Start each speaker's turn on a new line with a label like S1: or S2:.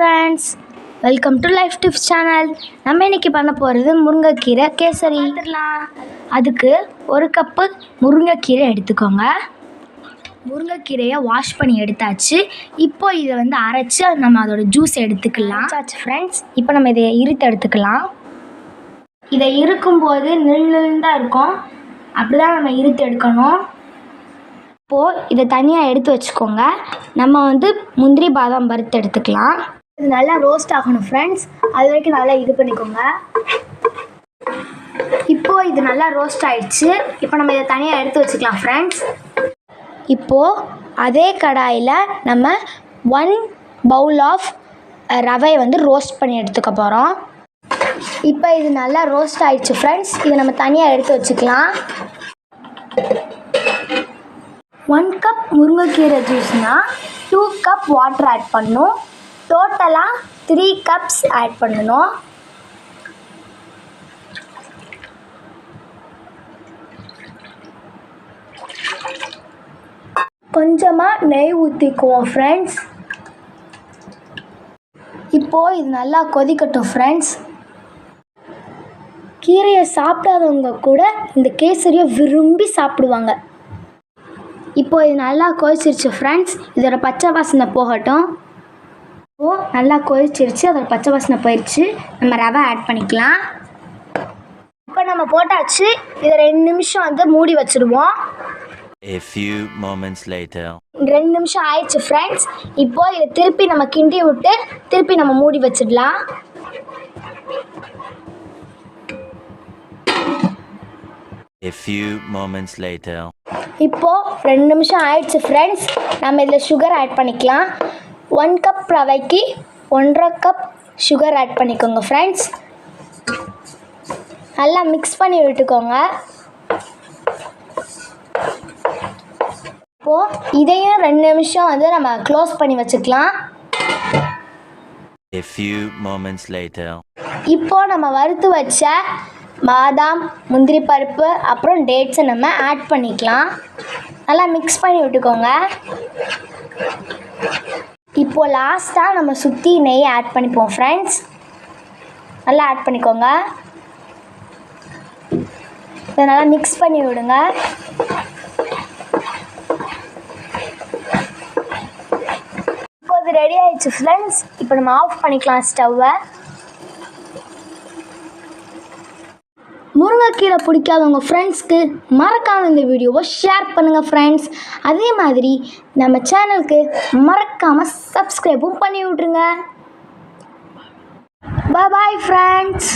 S1: Friends welcome to life tips channel நம்ம இன்னைக்கு பண்ண போகிறது முருங்கைக்கீரை கேசரி. அதுக்கு ஒரு கப்பு முருங்கைக்கீரை எடுத்துக்கோங்க. முருங்கைக்கீரையை வாஷ் பண்ணி எடுத்தாச்சு. இப்போ இதை வந்து அரைச்சி நம்ம அதோட ஜூஸ் எடுத்துக்கலாம். ஃப்ரெண்ட்ஸ் இப்போ நம்ம இதை இருத்து எடுத்துக்கலாம். இதை இருக்கும்போது நில் தான் இருக்கும். அப்படி தான் நம்ம இருத்து எடுக்கணும். இப்போது இதை தனியாக எடுத்து வச்சுக்கோங்க. நம்ம வந்து முந்திரி பாதாம் வறுத்து எடுத்துக்கலாம். இது நல்லா ரோஸ்ட் ஆகணும் ஃப்ரெண்ட்ஸ் அது வரைக்கும் நல்லா இது பண்ணிக்கோங்க. இப்போது இது நல்லா ரோஸ்ட் ஆயிடுச்சு. இப்போ நம்ம இதை தனியாக எடுத்து வச்சுக்கலாம் ஃப்ரெண்ட்ஸ் இப்போது அதே கடாயில் நம்ம ஒன் பவுல் ஆஃப் ரவை வந்து ரோஸ்ட் பண்ணி எடுத்துக்க போகிறோம் இப்போ இது நல்லா ரோஸ்ட் ஆயிடுச்சு ஃப்ரெண்ட்ஸ் இதை நம்ம தனியாக எடுத்து வச்சுக்கலாம். ஒன் கப் முருங்கைக்கீரை ஜூஸ்னால் டூ கப் வாட்டர் ஆட் பண்ணும். டோட்டலாக த்ரீ கப்ஸ் ஆட் பண்ணணும். கொஞ்சமாக நெய் ஊற்றிக்குவோம் ஃப்ரெண்ட்ஸ் இப்போது இது நல்லா கொதிக்கட்டும் ஃப்ரெண்ட்ஸ் கீரையை சாப்பிடாதவங்க கூட இந்த கேசரியை விரும்பி சாப்பிடுவாங்க. இப்போது இது நல்லா கொதிச்சிருச்சு ஃப்ரெண்ட்ஸ் இதோட பச்சை வாசனை போகட்டும். ஓ நல்லா கொதிச்சிருச்சு. அதோட பச்சை வாசனை போயிடுச்சு நம்ம ரவை ஆட் பண்ணிக்கலாம். இப்போ நம்ம போட்டாச்சு. இதை ரெண்டு நிமிஷம் வந்து மூடி வச்சுடுவோம்
S2: A few moments later.
S1: ரெண்டு நிமிஷம் ஆயிடுச்சு ஃப்ரெண்ட்ஸ் இப்போ இதை திருப்பி நம்ம கிண்டி விட்டு திருப்பி நம்ம மூடி வச்சிடலாம்.
S2: A few moments later.
S1: இப்போ ரெண்டு நிமிஷம் ஆயிடுச்சு ஃப்ரெண்ட்ஸ் நம்ம இதில் சுகர் ஆட் பண்ணிக்கலாம். ஒன் கப் ரவைக்கு ஒன்றரை கப் சுகர் ஆட் பண்ணிக்கோங்க ஃப்ரெண்ட்ஸ் நல்லா மிக்ஸ் பண்ணி விட்டுக்கோங்க. இப்போது இதையும் ரெண்டு நிமிஷம் வந்து நம்ம க்ளோஸ் பண்ணி வச்சுக்கலாம்.
S2: A few moments later.
S1: இப்போ நம்ம வறுத்து வச்ச பாதாம் முந்திரி பருப்பு அப்புறம் டேட்ஸை நம்ம ஆட் பண்ணிக்கலாம். நல்லா மிக்ஸ் பண்ணி விட்டுக்கோங்க. இப்போ லாஸ்ட்டாக நம்ம சுற்றி நெய் ஆட் பண்ணிப்போம் ஃப்ரெண்ட்ஸ் நல்லா ஆட் பண்ணிக்கோங்க. இதை நல்லா மிக்ஸ் பண்ணி விடுங்க. இப்போ இது ரெடி ஆயிடுச்சு ஃப்ரெண்ட்ஸ் இப்போ நம்ம ஆஃப் பண்ணிக்கலாம் ஸ்டவ்வை முருங்கைக்கீரை பிடிக்காதவங்க ஃப்ரெண்ட்ஸ்க்கு மறக்காமல் இந்த வீடியோவை ஷேர் பண்ணுங்கள் ஃப்ரெண்ட்ஸ் அதே மாதிரி நம்ம சேனலுக்கு மறக்காமல் சப்ஸ்கிரைபும் பண்ணி விட்ருங்க பாய் ஃப்ரெண்ட்ஸ்